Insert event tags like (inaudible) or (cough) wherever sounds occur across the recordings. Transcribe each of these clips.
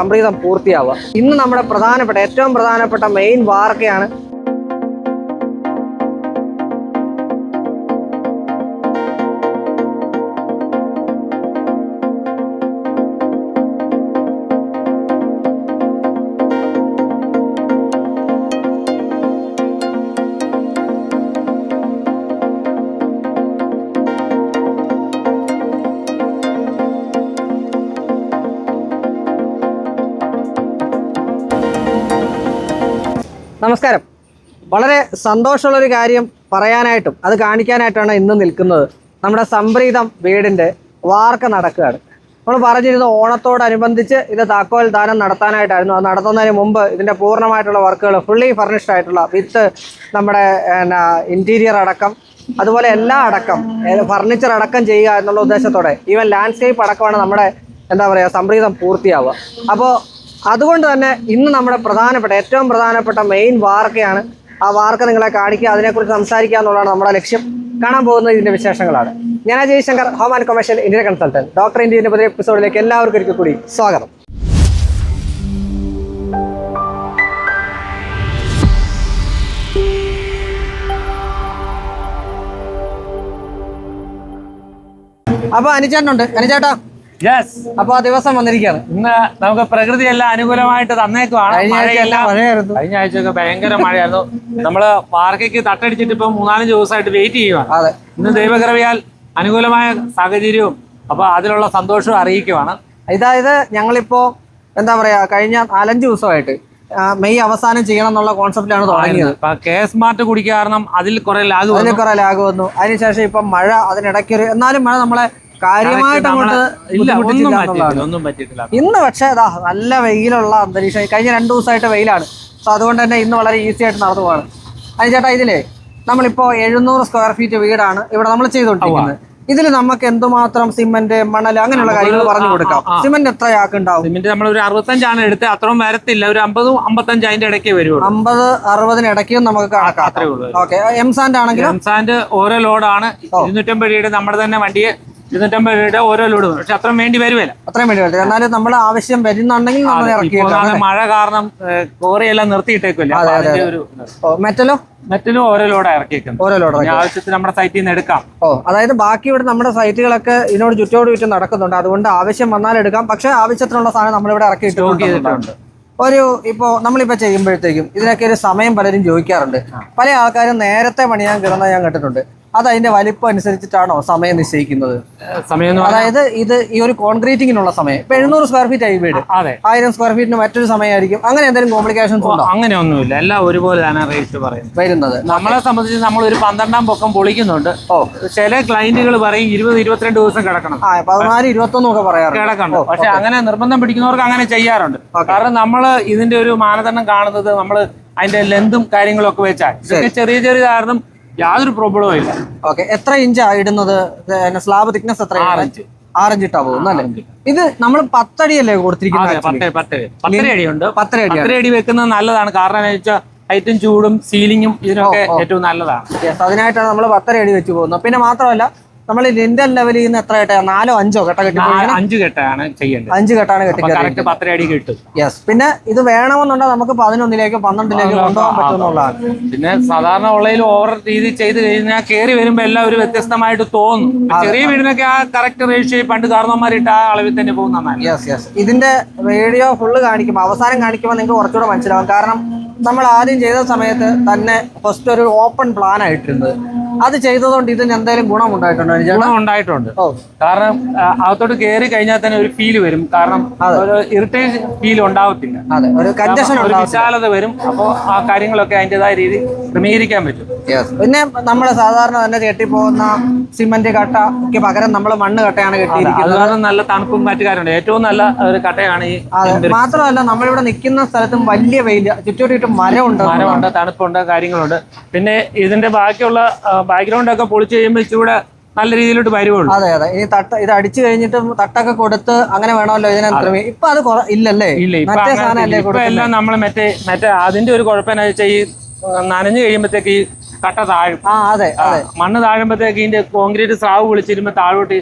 സംപ്രീതം പൂർത്തിയാവുക. ഇന്ന് നമ്മുടെ പ്രധാനപ്പെട്ട ഏറ്റവും പ്രധാനപ്പെട്ട മെയിൻ വാർക്കയാണ് നമസ്കാരം. വളരെ സന്തോഷമുള്ളൊരു കാര്യം പറയാനായിട്ടും അത് കാണിക്കാനായിട്ടാണ് ഇന്ന് നിൽക്കുന്നത്. നമ്മുടെ സംപ്രീതം വീടിന്റെ വാർക്ക നടക്കുകയാണ്. നമ്മൾ പറഞ്ഞിരുന്നു ഓണത്തോടനുബന്ധിച്ച് ഇത് താക്കോൽ ദാനം നടത്താനായിട്ടായിരുന്നു. അത് നടത്തുന്നതിന് മുമ്പ് ഇതിന്റെ പൂർണമായിട്ടുള്ള വർക്കുകൾ ഫുള്ളി ഫർണിഷ്ഡ് ആയിട്ടുള്ള വിത്ത് നമ്മുടെ ഇന്റീരിയർ അടക്കം അതുപോലെ എല്ലാ അടക്കം ഫർണിച്ചർ അടക്കം ചെയ്യുക എന്നുള്ള ഉദ്ദേശത്തോടെ. ഈവൻ ലാൻഡ്സ്കേപ്പ് അടക്കമാണ് നമ്മുടെ എന്താ പറയുക സംപ്രീതം പൂർത്തിയാവുക. അപ്പോൾ അതുകൊണ്ട് തന്നെ ഇന്ന് നമ്മുടെ പ്രധാനപ്പെട്ട ഏറ്റവും പ്രധാനപ്പെട്ട മെയിൻ വാർക്കയാണ് ആ വാർക്ക നിങ്ങളെ കാണിക്കുക അതിനെക്കുറിച്ച് സംസാരിക്കുക എന്നുള്ളതാണ് നമ്മുടെ ലക്ഷ്യം. കാണാൻ പോകുന്നത് ഇതിന്റെ വിശേഷങ്ങളാണ്. ഞാൻ Jayashankar Shankar home and commercial Indian consultant doctor ഇന്ത്യന്റെ പുതിയ എപ്പിസോഡിലേക്ക് എല്ലാവർക്കും ഒരിക്കൽ കൂടി സ്വാഗതം. അപ്പൊ അനുചേട്ടനുണ്ട് അനുചേട്ടാ യെസ് അപ്പൊ ആ ദിവസം വന്നിരിക്കുകയാണ്. ഇന്ന് നമുക്ക് പ്രകൃതി എല്ലാം അനുകൂലമായിട്ട് തന്നേക്കുവാണ്. കഴിഞ്ഞ ആഴ്ചയൊക്കെ ഭയങ്കര മഴയായിരുന്നു. നമ്മൾ പാർക്കിക്ക് തട്ടടിച്ചിട്ട് ഇപ്പൊ മൂന്നാലഞ്ച് ദിവസമായിട്ട് വെയിറ്റ് ചെയ്യുവാണ്. അതെ. ഇന്ന് ദൈവകൃപയാൽ അനുകൂലമായ സാഹചര്യവും അപ്പൊ അതിലുള്ള സന്തോഷവും അറിയിക്കുവാണ്. ഇതായത് ഞങ്ങളിപ്പോ എന്താ പറയാ കഴിഞ്ഞ നാലഞ്ച് ദിവസമായിട്ട് മെയ് അവസാനം ചെയ്യണം എന്നുള്ള കോൺസെപ്റ്റിലാണ് തുടങ്ങിയത്. കെ സ്മാർട്ട് കുടിക്കുക കാരണം അതിൽ കുറെ ലാഗ് അതിൽ കുറെ ലാഗ് വന്നു. അതിനുശേഷം ഇപ്പം മഴ അതിനിടയ്ക്ക് ഒരു എന്നാലും മഴ നമ്മളെ കാര്യമായിട്ട് അങ്ങോട്ട് ഇല്ല ഒന്നും പറ്റിയിട്ടില്ല ഒന്നും പറ്റിയിട്ടില്ല. ഇന്ന് പക്ഷേ അതാ നല്ല വെയിലുള്ള അന്തരീക്ഷം. കഴിഞ്ഞ രണ്ടു ദിവസമായിട്ട് വെയിലാണ്. സോ അതുകൊണ്ട് തന്നെ ഇന്ന് വളരെ ഈസി ആയിട്ട് നടന്നു പോവാണ്. അതിന് ചേട്ടാ ഇതിലേ നമ്മളിപ്പോ എഴുന്നൂറ് സ്ക്വയർ ഫീറ്റ് വീടാണ് ഇവിടെ നമ്മൾ ചെയ്തുകൊണ്ടിരിക്കുന്നത്. ഇതിൽ നമുക്ക് എന്തുമാത്രം സിമന്റ് മണൽ അങ്ങനെയുള്ള കാര്യങ്ങൾ പറഞ്ഞു കൊടുക്കാം. സിമന്റ് എത്ര ആക്കുണ്ടാവും? സിമന്റ് നമ്മൾ ഒരു അറുപത്തഞ്ചാണ് എടുത്ത് അത്രയും വരത്തില്ല. ഒരു അമ്പതും അമ്പത്തഞ്ച് അതിന്റെ ഇടയ്ക്ക് വരുള്ളൂ. അമ്പത് അറുപതിന് ഇടയ്ക്കും നമുക്ക് കണക്കാക്കാം. ഉള്ളൂ. ഓക്കെ എം ആണെങ്കിൽ? ആണെങ്കിലും റംസാന്റെ ഓരോ ലോഡാണ് ഇരുന്നൂറ്റമ്പത് നമ്മുടെ തന്നെ വണ്ടിയെ ഇരുന്നൂറ്റമ്പത് രൂപയുടെ ഓരോ ലോഡ് വരും പക്ഷെ അത്രയും വേണ്ടി വരുമല്ല അത്രയും വേണ്ടി വരും എന്നാലും നമ്മൾ ആവശ്യം വരുന്നുണ്ടെങ്കിൽ നമ്മൾ ഇറക്കി മഴ കാരണം കോറിയെല്ലാം നിർത്തിയിട്ടേക്കില്ല മെറ്റലോ മെറ്റലും ഓരോ ലോഡ് ഇറക്കിയേക്കുന്നത്. ഓരോ ലോഡ് ആവശ്യത്തിന് നമ്മുടെ സൈറ്റിൽ നിന്ന് എടുക്കാം. ഓ അതായത് ബാക്കി ഇവിടെ നമ്മുടെ സൈറ്റുകളൊക്കെ ഇതിനോട് ചുറ്റോട് ചുറ്റും നടക്കുന്നുണ്ട്. അതുകൊണ്ട് ആവശ്യം വന്നാൽ എടുക്കാം. പക്ഷെ ആവശ്യത്തിനുള്ള സാധനം നമ്മളിവിടെ ഇറക്കി സ്റ്റോക്ക് ചെയ്തിട്ടുണ്ട്. ഒരു ഇപ്പോൾ നമ്മളിപ്പോൾ ചെയ്യുമ്പോഴത്തേക്കും ഇതിനൊക്കെ ഒരു സമയം പലരും ചോദിക്കാറുണ്ട്. പല ആൾക്കാരും നേരത്തെ പണിയാൻ കിടന്ന ഞാൻ കേട്ടിട്ടുണ്ട് അത് അതിന്റെ വലിപ്പം അനുസരിച്ചിട്ടാണോ സമയം നിശ്ചയിക്കുന്നത്? സമയം അതായത് ഇത് ഈ ഒരു കോൺക്രീറ്റിങ്ങിനുള്ള സമയം. ഇപ്പൊ എഴുന്നൂറ് സ്ക്വയർ ഫീറ്റ് ആയി വീട്. അതെ. ആയിരം സ്ക്വയർ ഫീറ്റിന് മറ്റൊരു സമയമായിരിക്കും. അങ്ങനെ എന്തെങ്കിലും കോംപ്ലിക്കേഷൻസ് ഉണ്ടോ? അങ്ങനെ ഒന്നുമില്ല എല്ലാം ഒരുപോലെയാണ് റേറ്റ് പറയുന്നത്. വരുന്നത്. നമ്മളെ സംബന്ധിച്ച് നമ്മൾ ഒരു പന്ത്രണ്ടാം പൊക്കം പൊളിക്കുന്നുണ്ട്. ഓ. ചില ക്ലയന്റുകൾ പറയും ഇരുപത് ഇരുപത്തിരണ്ട് ദിവസം കിടക്കണം. പതിനാല് ഇരുപത്തൊന്നും ഒക്കെ പറയാറുണ്ട്. കിടക്കണ്ട. പക്ഷെ അങ്ങനെ നിർബന്ധം പിടിക്കുന്നവർക്ക് അങ്ങനെ ചെയ്യാറുണ്ട്. കാരണം നമ്മൾ ഇതിന്റെ ഒരു മാനദണ്ഡം കാണുന്നത് നമ്മൾ അതിന്റെ ലെന്തും കാര്യങ്ങളും ഒക്കെ വെച്ചാൽ. ഇതൊക്കെ ചെറിയ ചെറിയ കാരണം യാതൊരു പ്രോബ്ലവും ഇല്ല. ഓക്കെ എത്ര ഇഞ്ചാ ഇടുന്നത്? സ്ലാബ് തിക്നെസ് എത്ര ആറഞ്ച് ആറഞ്ച് ഇട്ടാ പോകുന്നല്ലേ ഇത് നമ്മൾ പത്തടിയല്ലേ കൊടുത്തിരിക്കുന്നത് പത്തര അടിയുണ്ട്. പത്തര അടി പത്തര അടി വെക്കുന്നത് നല്ലതാണ്. കാരണം എന്താ വെച്ചാൽ ഹൈറ്റും ചൂടും സീലിങ്ങും ഇതിനൊക്കെ ഏറ്റവും നല്ലതാണ്. അതിനായിട്ടാണ് നമ്മൾ പത്തര അടി വെച്ച് പോകുന്നത്. പിന്നെ മാത്രമല്ല നമ്മൾ ലിൻഡൽ ലെവലിൽ നിന്ന് എത്ര കെട്ടാ? നാലോ അഞ്ചോ കെട്ട കെട്ടി അഞ്ച് കെട്ടാണ് ചെയ്യേണ്ടത്. അഞ്ച് കെട്ടാണ് കറക്റ്റ് പത്തര അടി കിട്ടും. യെസ് പിന്നെ ഇത് വേണമെന്നുണ്ടെങ്കിൽ നമുക്ക് പതിനൊന്നിലേക്ക് പന്ത്രണ്ടിലേക്ക് കൊണ്ടുപോകാൻ പറ്റുമെന്നുള്ളതാണ് പിന്നെ സാധാരണ ഉള്ളതിൽ ഓവർ രീതി ചെയ്ത് കഴിഞ്ഞാൽ കയറി വരുമ്പോൾ എല്ലാം ഒരു വ്യത്യസ്തമായിട്ട് തോന്നും. ചെറിയ വീടിനൊക്കെ ആ കറക്റ്റ് റേഷ്യോ പണ്ട് കാരണവന്മാരിട്ട് ആ അളവിൽ തന്നെ പോകുന്ന യെസ് യെസ് ഇതിന്റെ വീഡിയോ ഫുള്ള് കാണിക്കുമ്പോൾ അവസാനം കാണിക്കുമ്പോൾ നിങ്ങൾക്ക് കുറച്ചുകൂടെ മനസ്സിലാവും. കാരണം നമ്മൾ ആദ്യം ചെയ്ത സമയത്ത് തന്നെ ഫസ്റ്റ് ഒരു ഓപ്പൺ പ്ലാൻ ആയിട്ടിരുന്നത് അത് ചെയ്തതുകൊണ്ട് ഇതിന് എന്തായാലും ഗുണമുണ്ടായിട്ടുണ്ടോ ഗുണമുണ്ടായിട്ടുണ്ട്. ഗുണം ഉണ്ടായിട്ടുണ്ട് കാരണം അകത്തോട്ട് കയറി കഴിഞ്ഞാൽ തന്നെ ഒരു ഫീൽ വരും. കാരണം ഇറിറ്റേഷൻ ഫീൽ ഉണ്ടാവത്തില്ല. അതെ ഒരു കഞ്ചഷൻ വിശാലത വരും. അപ്പോൾ ആ കാര്യങ്ങളൊക്കെ അതിന്റെതായ രീതി ക്രമീകരിക്കാൻ പറ്റും. പിന്നെ നമ്മൾ സാധാരണ തന്നെ കെട്ടിപ്പോകുന്ന സിമന്റ് കട്ടയ്ക്ക് പകരം നമ്മൾ മണ്ണ് കട്ടയാണ് കെട്ടിയിരിക്കുന്നത്. കാരണം നല്ല തണുപ്പും മറ്റു കാര്യമുണ്ട്. ഏറ്റവും നല്ല ഒരു കട്ടയാണ് ഈ മാത്രമല്ല നമ്മളിവിടെ നിൽക്കുന്ന സ്ഥലത്തും വലിയ വെയിൽ ചുറ്റോട്ടിട്ട് മരമുണ്ട്. മരമുണ്ട് തണുപ്പുണ്ട് കാര്യങ്ങളുണ്ട്. പിന്നെ ഇതിന്റെ ബാക്കിയുള്ള ബാക്ക്ഗ്രൗണ്ട് ഒക്കെ പൊളിച്ചു കഴിയുമ്പോൾ ഇച്ചിരൂടെ നല്ല രീതിയിലോട്ട് വരുവുള്ളൂ. അതെ അതെ. ഇനി തട്ട ഇത് അടിച്ചു കഴിഞ്ഞിട്ട് തട്ടൊക്കെ കൊടുത്ത് അങ്ങനെ വേണമല്ലോ ഇതിനെ ഇപ്പൊ അത് ഇല്ലല്ലേ? മറ്റേ സാധനം എല്ലാം നമ്മൾ മറ്റേ മറ്റേ അതിന്റെ ഒരു കുഴപ്പം എന്താ വെച്ചാൽ ഈ നനഞ്ഞു കഴിയുമ്പോഴത്തേക്ക് ഈ കട്ട താഴും. ആ അതെ അതെ. മണ്ണ് താഴുമ്പോഴത്തേക്ക് ഇതിന്റെ കോൺക്രീറ്റ് സ്രാവ് വിളിച്ചിരുമ്പോ താഴോട്ട്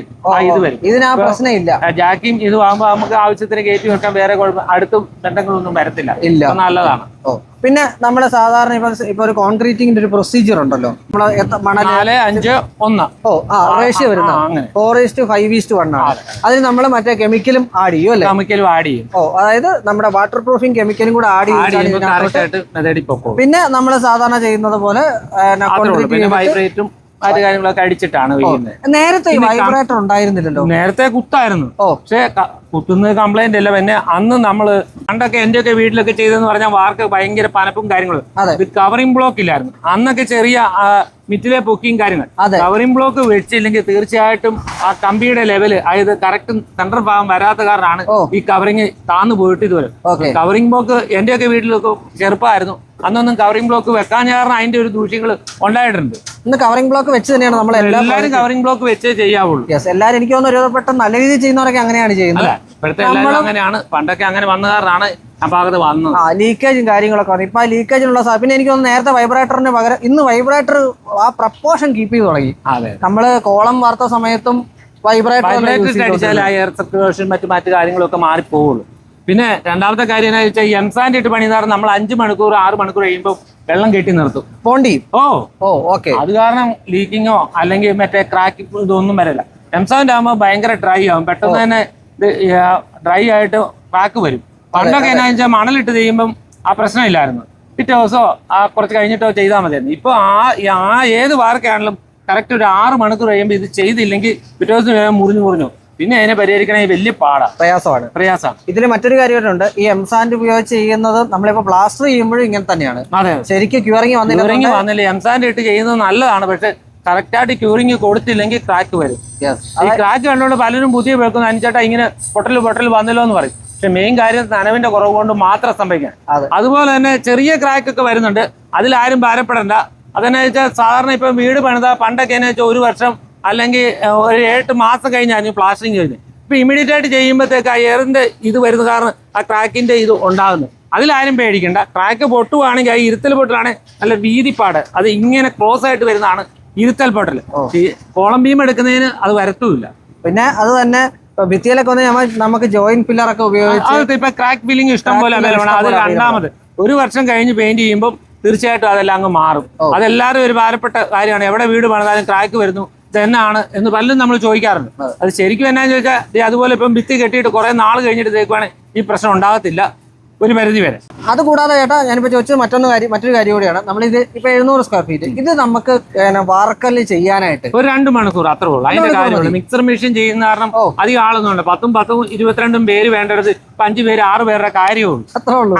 ഇത് വരും. ഇതിനാ പ്രശ്നമില്ല. ജാക്കിയും ഇത് ആകുമ്പോ നമുക്ക് ആവശ്യത്തിന് കയറ്റി വെക്കാൻ വേറെ കുഴപ്പം അടുത്തും ബന്ധങ്ങളൊന്നും വരത്തില്ല. ഇല്ല. നല്ലതാണ്. ഓ. പിന്നെ നമ്മൾ സാധാരണ ഇപ്പൊ ഇപ്പൊ ഒരു കോൺക്രീറ്റിംഗിന്റെ ഒരു പ്രൊസീജിയർ ഉണ്ടല്ലോ. നമ്മൾ മണൽ അഞ്ച് ഒന്ന്. ഓ ആ റേഷ്യോ വരുന്ന four is to five is to one ആണ്. അതിന് നമ്മൾ മറ്റേ കെമിക്കലും ആഡ് ചെയ്യും അല്ലേ? കെമിക്കലും ആഡ് ചെയ്യും. ഓ അതായത് നമ്മുടെ വാട്ടർ പ്രൂഫിംഗ് കെമിക്കലും കൂടെ ആഡ് ചെയ്യും പിന്നെ നമ്മൾ സാധാരണ ചെയ്യുന്നത് പോലെ. പിന്നെ വൈബ്രേറ്റും മറ്റു കാര്യങ്ങളൊക്കെ അടിച്ചിട്ടാണ് വീഴുന്നത് നേരത്തെ വൈബ്രേറ്റർ ഉണ്ടായിരുന്നില്ലല്ലോ? നേരത്തെ കുത്തായിരുന്നു. പക്ഷെ കുത്തുന്നത് കംപ്ലൈന്റ് അല്ല. പിന്നെ അന്ന് നമ്മൾ പണ്ടൊക്കെ എന്റെ ഒക്കെ വീട്ടിലൊക്കെ ചെയ്തെന്ന് പറഞ്ഞാൽ വാർക്ക് ഭയങ്കര പനപ്പും കാര്യങ്ങളും. ഇത് കവറിംഗ് ബ്ലോക്ക് ഇല്ലായിരുന്നു. അന്നൊക്കെ ചെറിയ മിറ്റിലെ പൊക്കിയും കാര്യങ്ങൾ. കവറിംഗ് ബ്ലോക്ക് വെച്ചില്ലെങ്കിൽ തീർച്ചയായിട്ടും ആ കമ്പിയുടെ ലെവൽ അതായത് കറക്റ്റ് സെൻട്രൽ ഭാഗം വരാത്ത കാരണമാണ് ഈ കവറിങ് താന്നു പോയിട്ട് ഇതുവരെ. ഓക്കെ. കവറിംഗ് ബ്ലോക്ക് എന്റെയൊക്കെ വീട്ടിലൊക്കെ ചെറുപ്പമായിരുന്നു. അന്നൊന്നും കവറിംഗ് ബ്ലോക്ക് വെക്കാൻ കാരണം അതിന്റെ ഒരു ദൂഷ്യങ്ങൾ ഉണ്ടായിട്ടുണ്ട്. ഇന്ന് കവറിംഗ് ബ്ലോക്ക് വെച്ച് തന്നെയാണ് നമ്മൾ എല്ലാവരും കവറിംഗ് ബ്ലോക്ക് വെച്ചേ ചെയ്യാവുള്ളൂ. എല്ലാവരും എനിക്ക് തോന്നുന്നു ഒരു പെട്ടെന്ന് നല്ല രീതിയിൽ ചെയ്യുന്നവരൊക്കെ അങ്ങനെയാണ് ചെയ്യുന്നത്. ഇപ്പോഴത്തെ എല്ലാവരും അങ്ങനെയാണ്. പണ്ടൊക്കെ അങ്ങനെ വന്ന കാരണമാണ് ആ ഭാഗത്ത് വന്നത് ആ ലീക്കേജും കാര്യങ്ങളൊക്കെ വന്നു. ഇപ്പൊ ആ ലീക്കേജിനുള്ള സാധനം പിന്നെ എനിക്ക് തോന്നുന്നു നേരത്തെ വൈബ്രേറ്ററിന് പകരം ഇന്ന് വൈബ്രേറ്റർ ആ പ്രപ്പോർഷൻ കീപ്പ് ചെയ്ത് തുടങ്ങി. അതെ. നമ്മൾ കോളം വാർത്ത സമയത്തും വൈബ്രേറ്റർ വൈബ്രേറ്റർ അടിച്ചാൽ ആ എയർ സർക്കുലേഷൻ മറ്റു മറ്റു കാര്യങ്ങളൊക്കെ മാറിപ്പോവുള്ളൂ. പിന്നെ രണ്ടാമത്തെ കാര്യം എന്താ വെച്ചാൽ എംസാൻഡ് ഇട്ട് പണിതാറ് നമ്മൾ അഞ്ച് മണിക്കൂർ ആറ് മണിക്കൂർ കഴിയുമ്പോൾ വെള്ളം കെട്ടി നിർത്തും. പോണ്ടി? ഓ. ഓ ഓക്കെ അത് കാരണം ലീക്കിങ്ങോ അല്ലെങ്കിൽ മറ്റേ ക്രാക്ക് ഇതൊന്നും വരില്ല. എംസാൻഡ് ആകുമ്പോൾ ഭയങ്കര ഡ്രൈ ആവും. പെട്ടെന്ന് തന്നെ ഡ്രൈ ആയിട്ട് ക്രാക്ക് വരും. പണ്ടൊക്കെ എന്നാ വെച്ചാൽ മണലിട്ട് ചെയ്യുമ്പം ആ പ്രശ്നമില്ലായിരുന്നു. പിറ്റേ ദിവസമോ ആ കുറച്ച് കഴിഞ്ഞിട്ടോ ചെയ്താൽ മതിയായിരുന്നു. ഇപ്പൊ ആ ആ ഏത് വാർക്കാണെങ്കിലും കറക്റ്റ് ഒരു ആറ് മണിക്കൂർ കഴിയുമ്പോൾ ഇത് ചെയ്തില്ലെങ്കിൽ പിറ്റേ ദിവസം മുറിഞ്ഞു മുറിഞ്ഞു പിന്നെ അതിനെ പരിഹരിക്കണമെങ്കിൽ വലിയ പാടാ. പ്രയാസമാണ്. പ്രയാസമാണ്. ഇതിൽ മറ്റൊരു കാര്യമായിട്ടുണ്ട് ഈ എം സാൻഡ് ഉപയോഗിച്ച് ചെയ്യുന്നത് നമ്മളിപ്പോ പ്ലാസ്റ്റർ ചെയ്യുമ്പോഴും ഇങ്ങനെ തന്നെയാണ്. അതെ ശരിക്കും ക്യൂറിങ് വന്നില്ല ക്യൂറിങ് വന്നില്ല. എംസാൻഡ് ഇട്ട് ചെയ്യുന്നത് നല്ലതാണ് പക്ഷെ കറക്റ്റായിട്ട് ക്യൂറിങ് കൊടുത്തില്ലെങ്കിൽ ക്രാക്ക് വരും. ഈ ക്രാക്ക് കണ്ടുകൊണ്ട് പലരും പുതിയ വെക്കുന്നു അഞ്ചേട്ടാ ഇങ്ങനെ പൊട്ടൽ പൊട്ടൽ വന്നല്ലോ എന്ന് പറയും. പക്ഷെ മെയിൻ കാര്യം നനവിന്റെ കുറവ് കൊണ്ട് മാത്രം സംഭവിക്കാം അതുപോലെ തന്നെ ചെറിയ ക്രാക്ക് ഒക്കെ വരുന്നുണ്ട്. അതിലാരും ഭാരപ്പെടേണ്ട. അതെന്നു വെച്ചാൽ സാധാരണ ഇപ്പം വീട് പണിത പണ്ടൊക്കെ എന്നു വെച്ചാൽ ഒരു വർഷം അല്ലെങ്കിൽ ഒരു എട്ട് മാസം കഴിഞ്ഞായിരുന്നു പ്ലാസ്റ്ററിങ് കഴിഞ്ഞ്. ഇപ്പൊ ഇമ്മീഡിയറ്റ് ആയിട്ട് ചെയ്യുമ്പോഴത്തേക്ക് ആ എയറിന്റെ ഇത് വരുന്ന കാരണം ആ ക്രാക്കിന്റെ ഇത് ഉണ്ടാകുന്നു അതിലാരും പേടിക്കണ്ട. ക്രാക്ക് പൊട്ടുവാണെങ്കിൽ ആ ഇരുത്തൽ പൊട്ടലാണെങ്കിൽ നല്ല വീതിപ്പാട്. അത് ഇങ്ങനെ ക്ലോസ് ആയിട്ട് വരുന്നതാണ് ഇരുത്തൽ പൊട്ടൽ. കോളം ബീം എടുക്കുന്നതിന് അത് വരത്തുമില്ല. പിന്നെ അത് തന്നെ ഭിത്തിയിലൊക്കെ വന്ന് നമുക്ക് ജോയിന്റ് പില്ലർ ഒക്കെ ഉപയോഗിച്ച് ഇപ്പൊ ക്രാക്ക് ഫില്ലിംഗ് ഇഷ്ടം പോലെ filling അത് ഇഷ്ടംപോലെ രണ്ടാമത് ഒരു വർഷം കഴിഞ്ഞ് പെയിന്റ് ചെയ്യുമ്പോൾ തീർച്ചയായിട്ടും അതെല്ലാം അങ്ങ് മാറും. അതെല്ലാവരും ഒരു ഭാരപ്പെട്ട കാര്യമാണ്. എവിടെ വീട് പണിതാലും ക്രാക്ക് വരുന്നു. ഇതെന്നാണ് എന്ന് പലരും നമ്മൾ ചോദിക്കാറുണ്ട്. അത് ശരിക്കും എന്നാന്ന് ചോദിച്ചാൽ അതുപോലെ ഇപ്പം ഭിത്തി കെട്ടിയിട്ട് കുറെ നാൾ കഴിഞ്ഞിട്ട് തേക്കുവാണെങ്കിൽ ഈ പ്രശ്നം ഉണ്ടാകത്തില്ല. ഒരു പരിധി വരെ. അത് കൂടാതെ ചേട്ടാ ഞാനിപ്പോ ചോദിച്ചത് മറ്റൊന്ന് കാര്യം മറ്റൊരു കാര്യം കൂടിയാണ്. നമ്മൾ ഇത് ഇപ്പൊ എഴുന്നൂറ് സ്ക്വയർ ഫീറ്റ് ഇത് നമുക്ക് വാർക്കൽ ചെയ്യാനായിട്ട്. ഒരു രണ്ട് മണിക്കൂർ അത്രേ ഉള്ളൂ. അതിന്റെ കാര്യമുള്ളൂ. മിക്സർ മെഷീൻ ചെയ്യുന്ന കാരണം. അധികം ആളൊന്നും ഉണ്ട് പത്തും പത്തും ഇരുപത്തിരണ്ടും പേര് ഇപ്പൊ അഞ്ച് പേര് ആറ് പേരുടെ കാര്യവും (laughs) അത്രേ ഉള്ളൂ.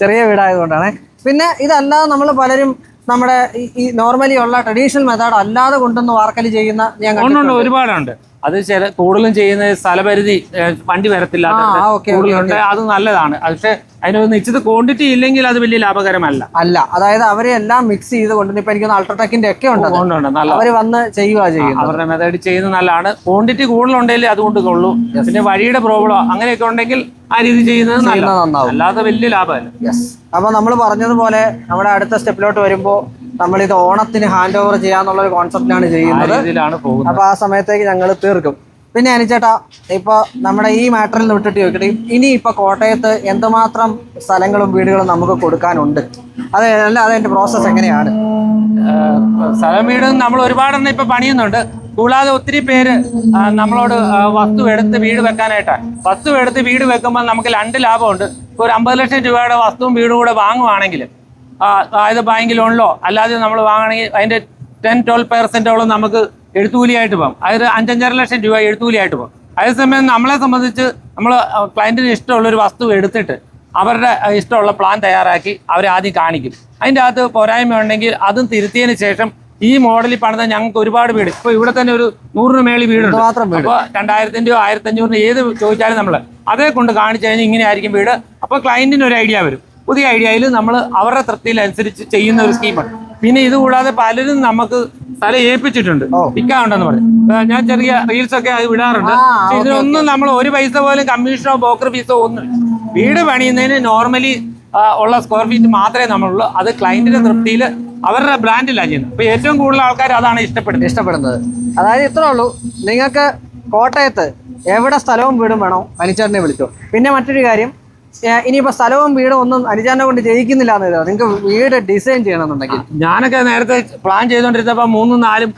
ചെറിയ വീടായതുകൊണ്ടാണ്. പിന്നെ ഇതല്ലാതെ നമ്മൾ പലരും നമ്മുടെ ഈ- നോർമലി ഉള്ള ട്രഡീഷണൽ മെത്തേഡ് അല്ലാതെ കൊണ്ടുവന്ന് വാർക്കൽ ചെയ്യുന്ന ഞാൻ ഒരുപാടുണ്ട്. അത് ചില കൂടുതലും ചെയ്യുന്ന സ്ഥലപരിധി വണ്ടി ഓക്കേ, കൂടുതലുണ്ട് അത് നല്ലതാണ്. പക്ഷെ അതിനൊരു നിശ്ചിത ക്വാണ്ടിറ്റി ഇല്ലെങ്കിൽ അത് വലിയ ലാഭകരമല്ല. അല്ല അതായത് അവരെ എല്ലാം മിക്സ് ചെയ്ത് കൊണ്ട് ഇപ്പൊ എനിക്ക് അൾട്രാടെക്കിന്റെ ഒക്കെ ഉണ്ട് അവർ വന്ന് ചെയ്യുക ചെയ്യും അവരുടെ മെത്തേഡ് ചെയ്യുന്നത് നല്ലതാണ്. ക്വാണ്ടിറ്റി കൂടുതലുണ്ടെങ്കിൽ അതുകൊണ്ട് കൊള്ളൂ പിന്നെ വഴിയുടെ പ്രോബ്ലം അങ്ങനെയൊക്കെ ഉണ്ടെങ്കിൽ ആ രീതി ചെയ്യുന്നത് നന്നാവും. അല്ലാതെ വലിയ ലാഭമല്ല. അപ്പൊ നമ്മൾ പറഞ്ഞതുപോലെ നമ്മുടെ അടുത്ത സ്റ്റെപ്പിലോട്ട് വരുമ്പോൾ നമ്മൾ ഇത് ഓണത്തിന് ഹാൻഡ് ഓവർ ചെയ്യാന്നുള്ള ഒരു കോൺസെപ്റ്റിലാണ് ചെയ്യുന്നത് അപ്പൊ ആ സമയത്തേക്ക് ഞങ്ങൾ തീർക്കും. പിന്നെ അനിച്ചേട്ടാ ഇപ്പൊ നമ്മുടെ ഈ മാറ്ററിൽ നിന്ന് വിട്ടിട്ട് ചോദിക്കട്ടെ ഇനി ഇപ്പൊ കോട്ടയത്ത് എന്തുമാത്രം സ്ഥലങ്ങളും വീടുകളും നമുക്ക് കൊടുക്കാനുണ്ട്? അത് അല്ല അതിന്റെ പ്രോസസ് എങ്ങനെയാണ്? സ്ഥലം വീട് നമ്മൾ ഒരുപാടെണ്ണം ഇപ്പൊ പണിയുന്നുണ്ട്. കൂടാതെ ഒത്തിരി പേര് നമ്മളോട് വസ്തു എടുത്ത് വീട് വെക്കാനായിട്ടാണ് വസ്തു എടുത്ത് വീട് വെക്കുമ്പോൾ നമുക്ക് രണ്ട് ലാഭമുണ്ട്. ഒരു അമ്പത് ലക്ഷം രൂപയുടെ വസ്തുവും വീടും കൂടെ വാങ്ങുവാണെങ്കിൽ അതായത് ബാങ്ക് ലോണിലോ അല്ലാതെ നമ്മൾ വാങ്ങണമെങ്കിൽ അതിന്റെ ടെൻ ട്വൽവ് പെർസെന്റോളം നമുക്ക് എഴുത്തുകൂലിയായിട്ട് പോകും. അതായത് അഞ്ചഞ്ചര ലക്ഷം രൂപ എഴുത്തുകൂലിയായിട്ട് പോകും. അതേസമയം നമ്മളെ സംബന്ധിച്ച് നമ്മൾ ക്ലയന്റിന് ഇഷ്ടമുള്ള ഒരു വസ്തു എടുത്തിട്ട് അവരുടെ ഇഷ്ടമുള്ള പ്ലാൻ തയ്യാറാക്കി അവരെ ആദ്യം കാണിക്കും. അതിന്റെ അകത്ത് പോരായ്മ ഉണ്ടെങ്കിൽ അതും തിരുത്തിയതിന് ശേഷം ഈ മോഡലിൽ പണിത ഞങ്ങൾക്ക് ഒരുപാട് വീട്. ഇപ്പൊ ഇവിടെ തന്നെ ഒരു നൂറിന് മേളിൽ വീടുണ്ട്. അപ്പോൾ രണ്ടായിരത്തിന്റെയോ ആയിരത്തി അഞ്ഞൂറിന് ഏത് ചോദിച്ചാലും നമ്മൾ അതേ കൊണ്ട് കാണിച്ചു കഴിഞ്ഞാൽ ഇങ്ങനെ ആയിരിക്കും വീട്. അപ്പോൾ ക്ലയന്റിന് ഒരു ഐഡിയ വരും. പുതിയ ഐഡിയയിൽ നമ്മൾ അവരുടെ തൃപ്തിയിലനുസരിച്ച് ചെയ്യുന്ന ഒരു സ്കീമാണ് പിന്നെ ഇതുകൂടാതെ പലരും നമുക്ക് സ്ഥലം ഏൽപ്പിച്ചിട്ടുണ്ട്. വിൽക്കാറുണ്ടെന്ന് പറയും. ഞാൻ ചെറിയ റീൽസ് ഒക്കെ അത് വിടാറുണ്ട്. ഇതിനൊന്നും നമ്മൾ ഒരു പൈസ പോലും കമ്മീഷനോ ബ്രോക്കർ ഫീസോ ഒന്നും വീട് പണിയുന്നതിന് നോർമലി ഉള്ള സ്ക്വയർ ഫീറ്റ് മാത്രമേ നമ്മളുള്ളൂ. അത് ക്ലയന്റിന്റെ തൃപ്തിയിൽ അവരുടെ ബ്രാൻഡിലാണ് ചെയ്യുന്നത്. അപ്പൊ ഏറ്റവും കൂടുതൽ ആൾക്കാർ അതാണ് ഇഷ്ടപ്പെടുന്നത്. ഇഷ്ടപ്പെടുന്നത്. അതായത് ഇത്രേ ഉള്ളൂ. നിങ്ങൾക്ക് കോട്ടയത്ത് എവിടെ സ്ഥലവും വീടും വേണോ? അനിച്ചേട്ടനെ വിളിച്ചോ. പിന്നെ മറ്റൊരു കാര്യം ഇനിയിപ്പോ സ്ഥലവും വീടും ഒന്നും അനുജാനെ കൊണ്ട് ജയിക്കുന്നില്ല എന്ന് നിങ്ങൾക്ക് വീട് ഡിസൈൻ ചെയ്യണമെന്നുണ്ടെങ്കിൽ. ഞാനൊക്കെ നേരത്തെ പ്ലാൻ ചെയ്തോണ്ടിരുന്നപ്പോ മൂന്നും നാലും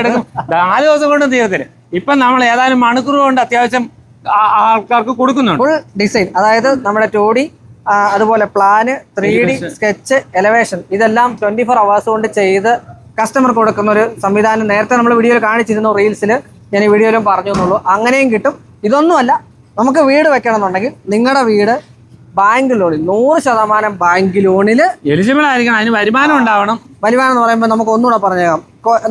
എടുക്കും. നാല് ദിവസം കൊണ്ട് തീരത്തില്ല. ഇപ്പൊ നമ്മൾ ഏതായാലും മണിക്കൂർ കൊണ്ട് അത്യാവശ്യം ആൾക്കാർക്ക് കൊടുക്കുന്നുണ്ട്. ഫുൾ ഡിസൈൻ അതായത് നമ്മുടെ ടോഡി അതുപോലെ plan three D sketch elevation ഇതെല്ലാം ട്വന്റി ഫോർ അവേഴ്സ് കൊണ്ട് ചെയ്ത് കസ്റ്റമർക്ക് കൊടുക്കുന്ന ഒരു സംവിധാനം നേരത്തെ നമ്മൾ വീഡിയോയിൽ കാണിച്ചിരുന്നു റീൽസിൽ ഞാൻ ഈ വീഡിയോയിലും പറഞ്ഞു എന്നുള്ളൂ അങ്ങനെയും കിട്ടും. ഇതൊന്നുമല്ല. നമുക്ക് വീട് വെക്കണം എന്നുണ്ടെങ്കിൽ നിങ്ങളുടെ വീട് ബാങ്ക് ലോണിൽ നൂറ് ശതമാനം ബാങ്ക് ലോണിൽ എലിജിബിൾ ആയിരിക്കണം അതിന് വരുമാനം ഉണ്ടാവണം. വരുമാനം എന്ന് പറയുമ്പോൾ നമുക്ക് ഒന്നുകൂടെ പറഞ്ഞേക്കാം.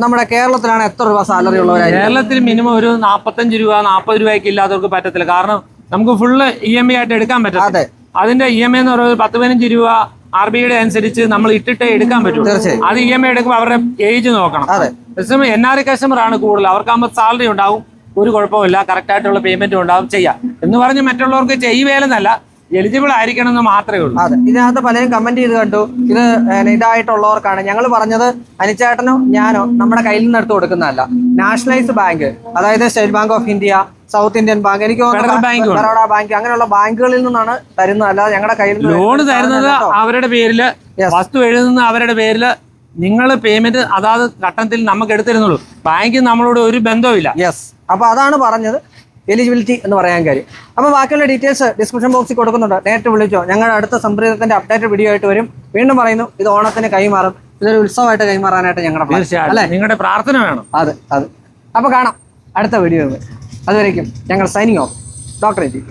നമ്മുടെ കേരളത്തിലാണ് എത്ര രൂപ സാലറി ഉള്ളവരായിരിക്കും? കേരളത്തിൽ മിനിമം ഒരു നാൽപ്പത്തഞ്ച് രൂപ നാൽപ്പത് രൂപയ്ക്ക് ഇല്ലാത്തവർക്ക് പറ്റത്തില്ല. കാരണം നമുക്ക് ഫുള്ള് ഇ എം ഐ ആയിട്ട് എടുക്കാൻ പറ്റും അതെ. അതിന്റെ ഇ എം ഐ എന്ന് പറയുന്നത് പത്ത് പതിനഞ്ച് രൂപ ആർ ബി ഐയുടെ അനുസരിച്ച് നമ്മൾ ഇട്ടിട്ടേ എടുക്കാൻ പറ്റും. അത് ഇ എം ഐ എടുക്കുമ്പോൾ അവരുടെ ഏജ് നോക്കണം. അതെ. എൻ ആർ ഐ കസ്റ്റമർ ആണ് കൂടുതൽ. അവർക്കാകുമ്പോൾ സാലറി ഉണ്ടാവും. ഒരു കുഴപ്പമില്ല കറക്റ്റായിട്ടുള്ള പേയ്മെന്റും ഉണ്ടാവും. ചെയ്യാം. എന്ന് പറഞ്ഞ് മറ്റുള്ളവർക്ക് ചെയ്യുവേലെന്നല്ല എലിജിബിൾ ആയിരിക്കണം എന്ന് മാത്രമേ ഉള്ളൂ. അതെ. ഇതിനകത്ത് പലരും കമന്റ് ചെയ്ത് കണ്ടു. ഇത് ഇതായിട്ടുള്ളവർക്കാണ് ഞങ്ങൾ പറഞ്ഞത് അനിച്ചേട്ടനോ ഞാനോ നമ്മുടെ കയ്യിൽ നിന്ന് എടുത്ത് കൊടുക്കുന്നതല്ല. നാഷണലൈസ് ബാങ്ക് അതായത് State Bank of India South Indian Bank എനിക്ക് ബാങ്ക് ബറോഡ ബാങ്ക് അങ്ങനെയുള്ള ബാങ്കുകളിൽ നിന്നാണ് തരുന്നത്. അല്ലാതെ ഞങ്ങളുടെ കയ്യിൽ ലോൺ തരുന്നത് അവരുടെ പേരിൽ Yes. വസ്തു എഴുതുന്ന അവരുടെ പേരിൽ നിങ്ങൾ പേയ്മെന്റ് അതാത് ഘട്ടത്തിൽ നമുക്ക് എടുത്തിരുന്നുള്ളൂ. ബാങ്കിൽ നമ്മളോട് ഒരു ബന്ധവുമില്ല. യെസ് അപ്പോൾ അതാണ് പറഞ്ഞത് എലിജിബിലിറ്റി എന്ന് പറയാൻ കാര്യം. അപ്പോൾ ബാക്കിയുള്ള ഡീറ്റെയിൽസ് ഡിസ്ക്രിപ്ഷൻ ബോക്സിൽ കൊടുക്കുന്നുണ്ട്. നേരിട്ട് വിളിച്ചോ. ഞങ്ങൾ അടുത്ത സംപ്രീതത്തിന്റെ അപ്ഡേറ്റഡ് വീഡിയോ ആയിട്ട് വരും. വീണ്ടും പറയുന്നു ഇത് ഓണത്തിന് കൈമാറും. ഇതൊരു ഉത്സവമായിട്ട് കൈമാറാനായിട്ട് ഞങ്ങളുടെ. അല്ലേ? നിങ്ങളുടെ പ്രാർത്ഥന വേണം. അതെ അതെ. അപ്പോൾ കാണാം. അടുത്ത വീഡിയോ അതുവരേക്കും ഞങ്ങൾ സൈനിങ് ഓഫ് ഡോക്ടർ എത്തി